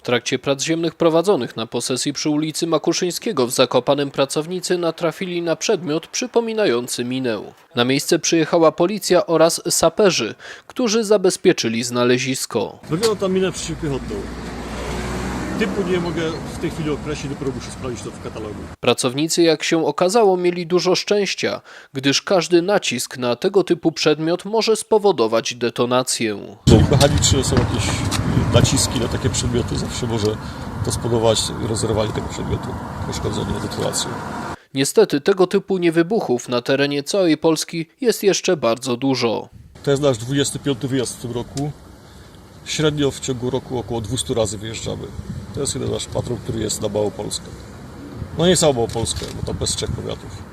W trakcie prac ziemnych prowadzonych na posesji przy ulicy Makuszyńskiego w Zakopanem pracownicy natrafili na przedmiot przypominający minę. Na miejsce przyjechała policja oraz saperzy, którzy zabezpieczyli znalezisko. Wygląda tam minę przeciwpiechotną. Typu nie mogę w tej chwili określić, dopiero muszę sprawdzić to w katalogu. Pracownicy, jak się okazało, mieli dużo szczęścia, gdyż każdy nacisk na tego typu przedmiot może spowodować detonację. Jeżeli mechaniczne są jakieś y, naciski na takie przedmioty, zawsze może to spowodować rozerwanie tego przedmiotu, uszkodzenie, detonację. Niestety tego typu niewybuchów na terenie całej Polski jest jeszcze bardzo dużo. To jest nasz 25 wyjazd w tym roku. Średnio w ciągu roku około 200 razy wyjeżdżamy. To jest jeden nasz patrol, który jest na Małopolskę. No nie całą Małopolskę, bo tam bez trzech powiatów.